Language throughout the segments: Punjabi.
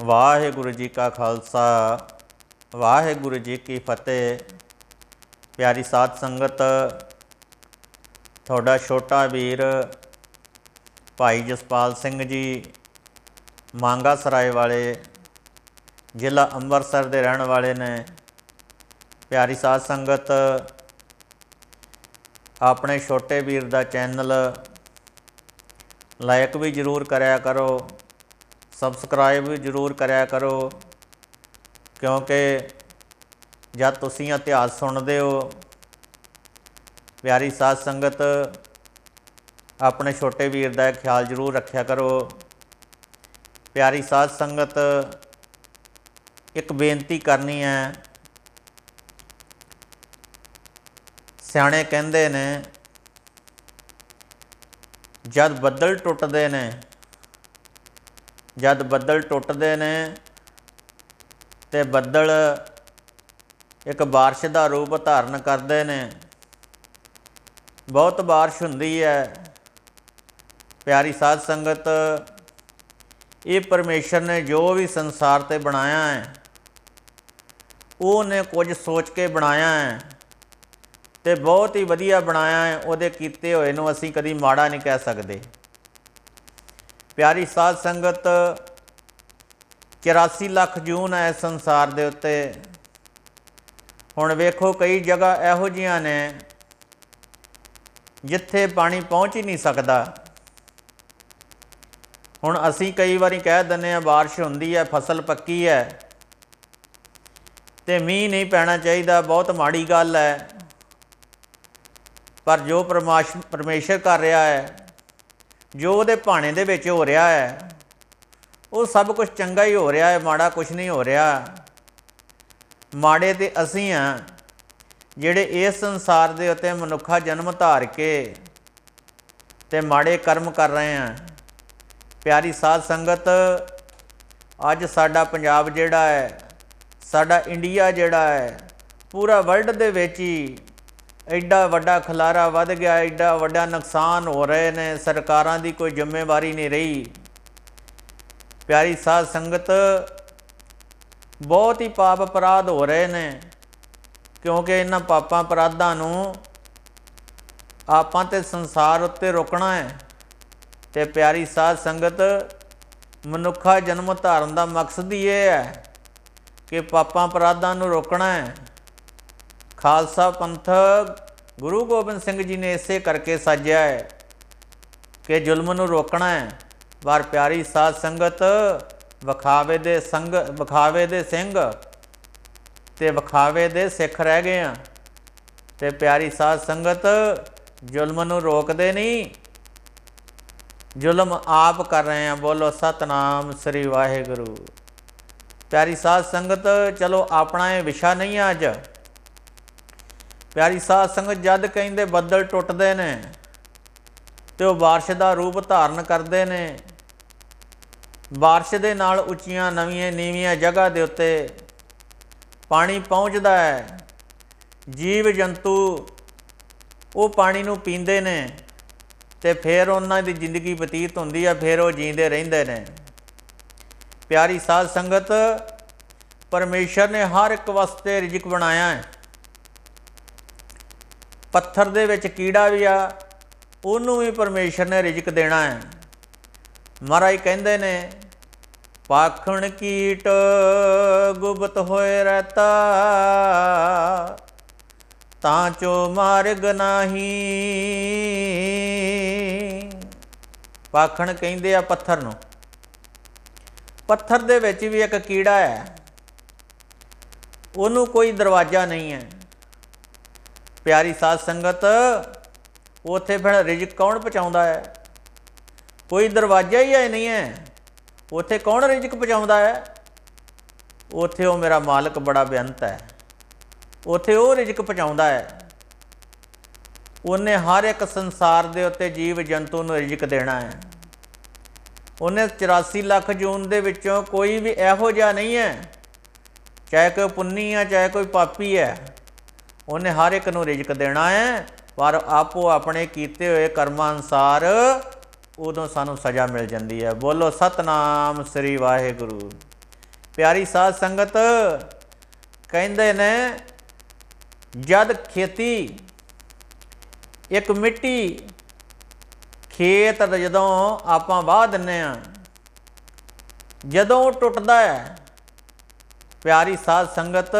ਵਾਹਿਗੁਰੂ ਜੀ ਕਾ ਖਾਲਸਾ, ਵਾਹਿਗੁਰੂ ਜੀ ਕੀ ਫਤਿਹ। ਪਿਆਰੀ ਸਾਧ ਸੰਗਤ, ਤੁਹਾਡਾ ਛੋਟਾ ਵੀਰ ਭਾਈ ਜਸਪਾਲ ਸਿੰਘ ਜੀ ਮੰਗਾ ਸਰਾਏ ਵਾਲੇ, ਜ਼ਿਲ੍ਹਾ ਅੰਮ੍ਰਿਤਸਰ ਦੇ ਰਹਿਣ ਵਾਲੇ ਨੇ। ਪਿਆਰੀ ਸਾਧ ਸੰਗਤ, ਆਪਣੇ ਛੋਟੇ ਵੀਰ ਦਾ ਚੈਨਲ ਲਾਇਕ ਵੀ ਜਰੂਰ ਕਰਿਆ ਕਰੋ। ਸਬਸਕ੍ਰਾਈਬ ਜਰੂਰ ਕਰਿਆ ਕਰੋ, ਕਿਉਂਕਿ ਜਦ ਤੁਸੀਂ ਇਤਿਹਾਸ ਸੁਣਦੇ ਹੋ, ਪਿਆਰੀ ਸਾਧ ਸੰਗਤ, ਆਪਣੇ ਛੋਟੇ ਵੀਰ ਦਾ ਖਿਆਲ ਜਰੂਰ ਰੱਖਿਆ ਕਰੋ। ਪਿਆਰੀ ਸਾਧ ਸੰਗਤ, ਇੱਕ ਬੇਨਤੀ ਕਰਨੀ ਹੈ। ਸਿਆਣੇ ਕਹਿੰਦੇ ਨੇ, ਜਦ ਬੱਦਲ ਟੁੱਟਦੇ ਨੇ ਜਦ ਬੱਦਲ ਟੁੱਟਦੇ ਨੇ ਤੇ ਬੱਦਲ ਇੱਕ بارش ਦਾ ਰੂਪ ਧਾਰਨ ਕਰਦੇ ਨੇ ਬਹੁਤ بارش ਹੁੰਦੀ ਹੈ ਪਿਆਰੀ ਸਾਧ ਸੰਗਤ ਇਹ ਪਰਮੇਸ਼ਰ ਨੇ ਜੋ ਵੀ ਸੰਸਾਰ ਤੇ ਬਣਾਇਆ ਹੈ ਉਹਨੇ ਕੁਝ ਸੋਚ ਕੇ ਬਣਾਇਆ ਹੈ ਤੇ ਬਹੁਤ ਹੀ ਵਧੀਆ ਬਣਾਇਆ ਹੈ ਉਹਦੇ ਕੀਤੇ ਹੋਏ ਨੂੰ ਅਸੀਂ ਕਦੀ ਮਾੜਾ ਨਹੀਂ ਕਹਿ ਸਕਦੇ ਪਿਆਰੀ ਸਾਧ ਸੰਗਤ 84 ਲੱਖ ਜੂਨ ਹੈ ਸੰਸਾਰ ਦੇ ਉੱਤੇ ਹੁਣ ਵੇਖੋ ਕਈ ਜਗ੍ਹਾ ਇਹੋ ਜੀਆਂ ਨੇ ਜਿੱਥੇ ਪਾਣੀ ਪਹੁੰਚ ਹੀ ਨਹੀਂ ਸਕਦਾ ਹੁਣ ਅਸੀਂ ਕਈ ਵਾਰੀ ਕਹਿ ਦਿੰਨੇ ਆ بارش ਹੁੰਦੀ ਹੈ ਫਸਲ ਪੱਕੀ ਹੈ ਤੇ ਮੀਂਹ ਨਹੀਂ ਪੈਣਾ ਚਾਹੀਦਾ ਬਹੁਤ ਮਾੜੀ ਗੱਲ ਹੈ ਪਰ ਜੋ ਪਰਮਾਸ਼ ਪਰਮੇਸ਼ਰ ਕਰ ਰਿਹਾ ਹੈ ਜੋ ਉਹਦੇ ਭਾਣੇ ਦੇ ਵਿੱਚ ਹੋ ਰਿਹਾ ਹੈ, ਉਹ ਸਭ ਕੁਝ ਚੰਗਾ ਹੀ ਹੋ ਰਿਹਾ ਹੈ, ਮਾੜਾ ਕੁਝ ਨਹੀਂ ਹੋ ਰਿਹਾ। ਮਾੜੇ ਤੇ ਅਸੀਂ ਆ ਜਿਹੜੇ ਇਸ ਸੰਸਾਰ ਦੇ ਉੱਤੇ ਮਨੁੱਖਾ ਜਨਮ ਧਾਰ ਕੇ ਤੇ ਮਾੜੇ ਕਰਮ ਕਰ ਰਹੇ ਆ ਪਿਆਰੀ ਸਾਧ ਸੰਗਤ, ਅੱਜ ਸਾਡਾ ਪੰਜਾਬ ਜਿਹੜਾ ਹੈ, ਸਾਡਾ ਇੰਡੀਆ ਜਿਹੜਾ ਹੈ, ਪੂਰਾ ਵਰਲਡ ਦੇ ਵਿੱਚ ਹੀ ਐਡਾ ਵੱਡਾ ਖਲਾਰਾ ਵੱਧ ਗਿਆ, ਐਡਾ ਵੱਡਾ ਨੁਕਸਾਨ ਹੋ ਰਹੇ ਨੇ, ਸਰਕਾਰਾਂ ਦੀ ਕੋਈ ਜ਼ਿੰਮੇਵਾਰੀ ਨਹੀਂ ਰਹੀ। ਪਿਆਰੀ ਸਾਧ ਸੰਗਤ, ਬਹੁਤ ਹੀ ਪਾਪ ਅਪਰਾਧ ਹੋ ਰਹੇ ਨੇ, ਕਿਉਂਕਿ ਇਹਨਾਂ ਪਾਪਾਂ ਅਪਰਾਧਾਂ ਨੂੰ ਆਪਾਂ ਤੇ ਸੰਸਾਰ ਉੱਤੇ ਰੋਕਣਾ ਹੈ। ਤੇ ਪਿਆਰੀ ਸਾਧ ਸੰਗਤ, ਮਨੁੱਖਾ ਜਨਮ ਧਾਰਨ ਦਾ ਮਕਸਦ ਹੀ ਇਹ ਹੈ ਕਿ ਪਾਪਾਂ ਅਪਰਾਧਾਂ ਨੂੰ ਰੋਕਣਾ ਹੈ। ਖਾਲਸਾ ਪੰਥ ਗੁਰੂ ਗੋਬਿੰਦ ਸਿੰਘ ਜੀ ਨੇ ਇਸੇ ਕਰਕੇ ਸਾਜਿਆ ਹੈ ਕਿ ਜ਼ੁਲਮ ਨੂੰ ਰੋਕਣਾ ਹੈ। ਪਰ ਪਿਆਰੀ ਸਾਧ ਸੰਗਤ, ਵਿਖਾਵੇ ਦੇ ਸੰਗ, ਵਿਖਾਵੇ ਦੇ ਸਿੰਘ ਤੇ ਵਿਖਾਵੇ ਦੇ ਸਿੱਖ ਰਹਿ ਗਏ ਆ। ਤੇ ਪਿਆਰੀ ਸਾਧ ਸੰਗਤ, ਜ਼ੁਲਮ ਨੂੰ ਰੋਕਦੇ ਨਹੀਂ। ਜ਼ੁਲਮ ਆਪ ਕਰ ਰਹੇ ਆ। ਬੋਲੋ, ਸਤਨਾਮ ਸ੍ਰੀ ਵਾਹਿਗੁਰੂ। ਪਿਆਰੀ ਸਾਧ ਸੰਗਤ, ਚਲੋ ਆਪਣਾ ਇਹ ਵਿਸ਼ਾ ਨਹੀਂ ਆ ਅੱਜ। ਪਿਆਰੀ ਸਾਧ ਸੰਗਤ ਜਦ ਕਹਿੰਦੇ ਬੱਦਲ ਟੁੱਟਦੇ ਨੇ ਤੇ ਉਹ بارش ਦਾ ਰੂਪ ਧਾਰਨ ਕਰਦੇ ਨੇ بارش ਦੇ ਨਾਲ ਉੱਚੀਆਂ ਨਵੀਆਂ ਨੀਵੀਆਂ ਜਗ੍ਹਾ ਦੇ ਉੱਤੇ ਪਾਣੀ ਪਹੁੰਚਦਾ ਹੈ ਜੀਵ ਜੰਤੂ ਉਹ ਪਾਣੀ ਨੂੰ ਪੀਂਦੇ ਨੇ ਤੇ ਫਿਰ ਉਹਨਾਂ ਦੀ ਜ਼ਿੰਦਗੀ ਬਤੀਤ ਹੁੰਦੀ ਹੈ ਫਿਰ ਉਹ ਜੀਂਦੇ ਰਹਿੰਦੇ ਨੇ ਪਿਆਰੀ ਸਾਧ ਸੰਗਤ ਪਰਮੇਸ਼ਰ ਨੇ ਹਰ ਇੱਕ ਵਾਸਤੇ ਰਿਜਕ ਬਣਾਇਆ ਹੈ ਪੱਥਰ ਦੇ ਵਿੱਚ ਕੀੜਾ ਵੀ ਆ, ਉਹਨੂੰ ਵੀ ਪਰਮੇਸ਼ਰ ਨੇ ਰਿਜਕ ਦੇਣਾ ਹੈ। ਮਹਾਰਾਜ ਕਹਿੰਦੇ ਨੇ, ਪਾਖਣ ਕੀਟ ਗੁਪਤ ਹੋਏ ਰਹਤਾ, ਤਾਂ ਚੋ ਮਾਰਗ ਨਹੀਂ। ਪਾਖਣ ਕਹਿੰਦੇ ਆ ਪੱਥਰ ਨੂੰ। ਪੱਥਰ ਦੇ ਵਿੱਚ ਵੀ ਇੱਕ ਕੀੜਾ ਹੈ, ਉਹਨੂੰ ਕੋਈ ਦਰਵਾਜ਼ਾ ਨਹੀਂ ਹੈ। ਪਿਆਰੀ ਸਾਧ ਸੰਗਤ, ਉਥੇ ਫਿਰ ਰਿਜਕ ਕੌਣ ਪਹੁੰਚਾਉਂਦਾ ਹੈ? ਕੋਈ ਦਰਵਾਜ਼ਾ ਹੀ ਹੈ ਨਹੀਂ ਹੈ। ਉਥੇ ਕੌਣ ਰਿਜਕ ਪਹੁੰਚਾਉਂਦਾ ਹੈ? ਉਥੇ ਉਹ ਮੇਰਾ ਮਾਲਕ ਬੜਾ ਬੇਅੰਤ ਹੈ। ਉਥੇ ਉਹ ਰਿਜਕ ਪਹੁੰਚਾਉਂਦਾ ਹੈ। ਉਹਨੇ ਹਰ ਇੱਕ ਸੰਸਾਰ ਦੇ ਉੱਤੇ ਜੀਵ ਜੰਤੂ ਨੂੰ ਰਿਜਕ ਦੇਣਾ ਹੈ। ਉਹਨੇ 84 ਲੱਖ ਜੂਨ ਦੇ ਵਿੱਚੋਂ ਕੋਈ ਵੀ ਇਹੋ ਜਿਹਾ ਨਹੀਂ ਹੈ। ਚਾਹੇ ਕੋਈ ਪੁੰਨੀ ਆ ਚਾਹੇ ਕੋਈ ਪਾਪੀ ਹੈ। ਉਹਨੇ ਹਰ ਇੱਕ ਨੂੰ ਰਿਜਕ ਦੇਣਾ ਹੈ, ਪਰ ਆਪੋ ਆਪਣੇ ਕੀਤੇ ਹੋਏ ਕਰਮਾਂ ਅਨਸਾਰ ਉਦੋਂ ਸਾਨੂੰ ਸਜ਼ਾ ਮਿਲ ਜਾਂਦੀ ਹੈ। ਬੋਲੋ, ਸਤਨਾਮ ਸ੍ਰੀ ਵਾਹਿਗੁਰੂ। ਪਿਆਰੀ ਸਾਧ ਸੰਗਤ, ਕਹਿੰਦੇ ਨੇ, ਜਦ ਖੇਤੀ ਇੱਕ ਮਿੱਟੀ ਖੇਤ ਜਦੋਂ ਆਪਾਂ ਵਾਹ ਦਿੰਨੇ ਆ, ਜਦੋਂ ਉਹ ਟੁੱਟਦਾ ਹੈ, ਪਿਆਰੀ ਸਾਧ ਸੰਗਤ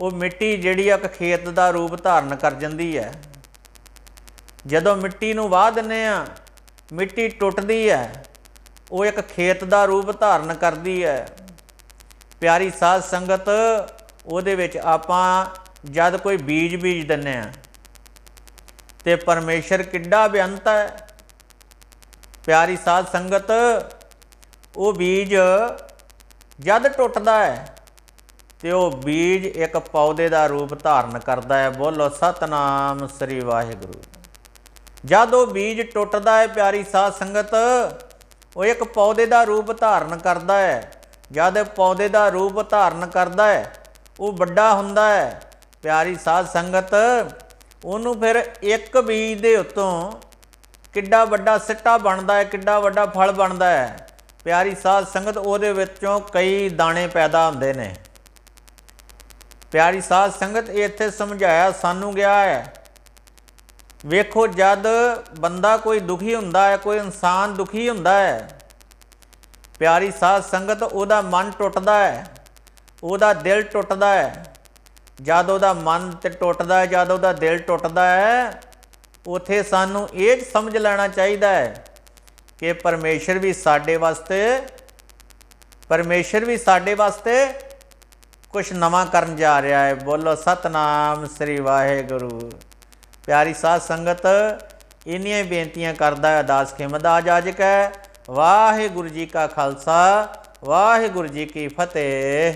ਉਹ ਮਿੱਟੀ ਜਿਹੜੀ ਆ ਇੱਕ ਖੇਤ ਦਾ ਰੂਪ ਧਾਰਨ ਕਰ ਜਾਂਦੀ ਹੈ। ਜਦੋਂ ਮਿੱਟੀ ਨੂੰ ਵਾਹ ਦਿੰਨੇ ਆ, ਮਿੱਟੀ ਟੁੱਟਦੀ ਹੈ, ਉਹ ਇੱਕ ਖੇਤ ਦਾ ਰੂਪ ਧਾਰਨ ਕਰਦੀ ਹੈ। ਪਿਆਰੀ ਸਾਧ ਸੰਗਤ, ਉਹਦੇ ਵਿੱਚ ਆਪਾਂ ਜਦ ਕੋਈ ਬੀਜ ਬੀਜ ਦਿੰਨੇ ਆ, ਤੇ ਪਰਮੇਸ਼ਰ ਕਿੱਡਾ ਬੇਅੰਤ ਹੈ। ਪਿਆਰੀ ਸਾਧ ਸੰਗਤ, ਉਹ ਬੀਜ ਜਦ ਟੁੱਟਦਾ ਹੈ ਤੇ ਉਹ ਬੀਜ ਇੱਕ ਪੌਦੇ ਦਾ ਰੂਪ ਧਾਰਨ ਕਰਦਾ ਹੈ। ਬੋਲੋ, ਸਤਨਾਮ ਸ੍ਰੀ ਵਾਹਿਗੁਰੂ। ਜਦ ਉਹ ਬੀਜ ਟੁੱਟਦਾ ਹੈ, ਪਿਆਰੀ ਸਾਧ ਸੰਗਤ, ਉਹ ਇੱਕ ਪੌਦੇ ਦਾ ਰੂਪ ਧਾਰਨ ਕਰਦਾ ਹੈ। ਜਦ ਪੌਦੇ ਦਾ ਰੂਪ ਧਾਰਨ ਕਰਦਾ ਹੈ, ਉਹ ਵੱਡਾ ਹੁੰਦਾ ਹੈ। ਪਿਆਰੀ ਸਾਧ ਸੰਗਤ, ਉਹਨੂੰ ਫਿਰ ਇੱਕ ਬੀਜ ਦੇ ਉੱਤੋਂ ਕਿੱਡਾ ਵੱਡਾ ਸਿੱਟਾ ਬਣਦਾ ਹੈ, ਕਿੱਡਾ ਵੱਡਾ ਫਲ ਬਣਦਾ ਹੈ। ਪਿਆਰੀ ਸਾਧ ਸੰਗਤ, ਉਹਦੇ ਵਿੱਚੋਂ ਕਈ ਦਾਣੇ ਪੈਦਾ ਹੁੰਦੇ ਨੇ। ਪਿਆਰੀ ਸਾਧ ਸੰਗਤ, ਇਹ ਇੱਥੇ ਸਮਝਾਇਆ, ਸਾਨੂੰ ਗਿਆ ਹੈ। ਵੇਖੋ, ਜਦ ਬੰਦਾ ਕੋਈ ਦੁਖੀ ਹੁੰਦਾ ਹੈ, ਕੋਈ ਇਨਸਾਨ ਦੁਖੀ ਹੁੰਦਾ ਹੈ, ਪਿਆਰੀ ਸਾਧ ਸੰਗਤ, ਉਹਦਾ ਮਨ ਟੁੱਟਦਾ ਹੈ, ਉਹਦਾ ਦਿਲ ਟੁੱਟਦਾ ਹੈ। ਜਦ ਉਹਦਾ ਮਨ ਤੇ ਟੁੱਟਦਾ ਹੈ, ਜਦ ਉਹਦਾ ਦਿਲ ਟੁੱਟਦਾ ਹੈ, ਉਥੇ ਸਾਨੂੰ ਇਹ ਸਮਝ ਲੈਣਾ ਚਾਹੀਦਾ ਹੈ ਕਿ ਪਰਮੇਸ਼ਰ ਵੀ ਸਾਡੇ ਵਾਸਤੇ, ਪਰਮੇਸ਼ਰ ਵੀ ਸਾਡੇ ਵਾਸਤੇ ਕੁਝ ਨਵਾਂ ਕਰਨ ਜਾ ਰਿਹਾ ਹੈ। ਬੋਲੋ, ਸਤਨਾਮ ਸ੍ਰੀ ਵਾਹਿਗੁਰੂ। ਪਿਆਰੀ ਸਾਧ ਸੰਗਤ, ਇੰਨੀਆਂ ਬੇਨਤੀਆਂ ਕਰਦਾ ਹੈ, ਅਰਦਾਸ ਖਿਮਦ ਆ ਜਾਜਕ ਹੈ। ਵਾਹਿਗੁਰੂ ਜੀ ਕਾ ਖਾਲਸਾ, ਵਾਹਿਗੁਰੂ ਜੀ ਕੀ ਫਤਿਹ।